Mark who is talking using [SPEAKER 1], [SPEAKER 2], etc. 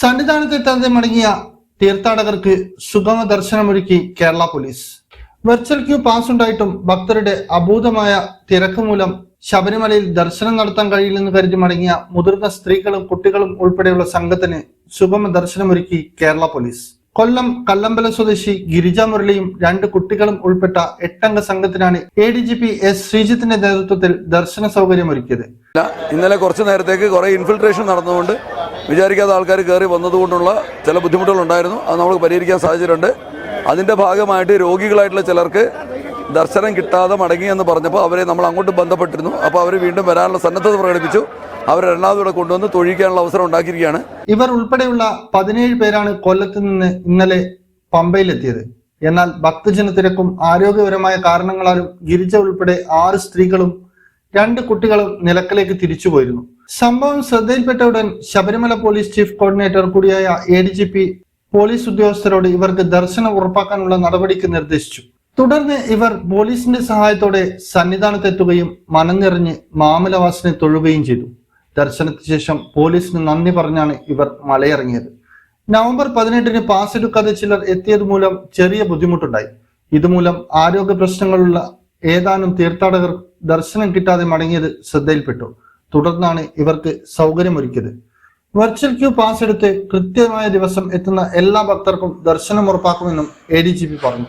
[SPEAKER 1] സന്നിധാനത്തെത്താതെ മടങ്ങിയ തീർത്ഥാടകർക്ക് സുഗമ ദർശനമൊരുക്കി Kerala police. Virtual queue pass ഉണ്ടായിട്ടും ഭക്തരുടെ അഭൂതമായ തിരക്ക് മൂലം ശബരിമലയിൽ ദർശനം നടത്താൻ കഴിയില്ലെന്ന് കരുതി മടങ്ങിയ മുതിർന്ന സ്ത്രീകളും കുട്ടികളും ഉൾപ്പെടെയുള്ള സംഘത്തിന് സുഗമ ദർശനമൊരുക്കി കേരള പോലീസ്. കൊല്ലം കല്ലമ്പല സ്വദേശി ഗിരിജ മുരളിയും രണ്ട് കുട്ടികളും ഉൾപ്പെട്ട എട്ടംഗ സംഘത്തിനാണ് A D G P S ശ്രീജിത്തിന്റെ നേതൃത്വത്തിൽ ദർശന സൗകര്യമൊരുക്കിയത്.
[SPEAKER 2] ഇന്നലെ കുറച്ച് നേരത്തേക്ക് കുറെ ഇൻഫിൽട്രേഷൻ നടന്നുകൊണ്ട് വിചാരിക്കാത്ത ആൾക്കാർ കയറി വന്നതുകൊണ്ടുള്ള ചില ബുദ്ധിമുട്ടുകൾ ഉണ്ടായിരുന്നു അത് നമ്മൾ പരിഹരിക്കാൻ സാധിച്ചിട്ടുണ്ട് അതിന്റെ ഭാഗമായിട്ട് രോഗികളായിട്ടുള്ള ചിലർക്ക് ദർശനം കിട്ടാതെ മടങ്ങി എന്ന് പറഞ്ഞപ്പോൾ അവരെ നമ്മൾ അങ്ങോട്ട് ബന്ധപ്പെട്ടിരുന്നു. അപ്പോൾ അവർ വീണ്ടും വരാനുള്ള സന്നദ്ധത പ്രകടിപ്പിച്ചു. അവർ രണ്ടാമതൂടെ കൊണ്ടുവന്ന് തൊഴിക്കാനുള്ള അവസരം ഉണ്ടാക്കിയിരിക്കുകയാണ്.
[SPEAKER 1] ഇവർ ഉൾപ്പെടെയുള്ള പതിനേഴ് പേരാണ് കൊല്ലത്ത് നിന്ന് ഇന്നലെ പമ്പയിലെത്തിയത്. എന്നാൽ ഭക്തജന തിരക്കും ആരോഗ്യപരമായ കാരണങ്ങളാലും ഗിരിജ ഉൾപ്പെടെ ആറ് സ്ത്രീകളും രണ്ട് കുട്ടികളും നിലക്കലേക്ക് തിരിച്ചുപോയിരുന്നു സംഭവം ശ്രദ്ധയിൽപ്പെട്ട ഉടൻ ശബരിമല പോലീസ് ചീഫ് കോർഡിനേറ്റർ കൂടിയായ A D G P police ഉദ്യോഗസ്ഥരോട് ഇവർക്ക് ദർശനം ഉറപ്പാക്കാനുള്ള നടപടിക്ക് നിർദ്ദേശിച്ചു. തുടർന്ന് ഇവർ പോലീസിന്റെ സഹായത്തോടെ സന്നിധാനത്തെത്തുകയും മനം നിറഞ്ഞ് മാമലവാസിനെ തൊഴുകയും ചെയ്തു. ദർശനത്തിന് ശേഷം പോലീസിന് നന്ദി പറഞ്ഞാണ് ഇവർ മലയിറങ്ങിയത്. നവംബർ പതിനെട്ടിന് പാസ് എടുക്കാതെ ചിലർ എത്തിയത് മൂലം ചെറിയ ബുദ്ധിമുട്ടുണ്ടായി. ഇതുമൂലം ആരോഗ്യ പ്രശ്നങ്ങളുള്ള ഏതാനും തീർത്ഥാടകർ ദർശനം കിട്ടാതെ മടങ്ങിയത് ശ്രദ്ധയിൽപ്പെട്ടു. തുടർന്നാണ് ഇവർക്ക് സൗകര്യമൊരുക്കിയത്. വെർച്വൽ ക്യൂ പാസ് എടുത്ത് കൃത്യമായ ദിവസം എത്തുന്ന എല്ലാ ഭക്തർക്കും ദർശനം ഉറപ്പാക്കുമെന്നും എ ഡി ജി പി പറഞ്ഞു.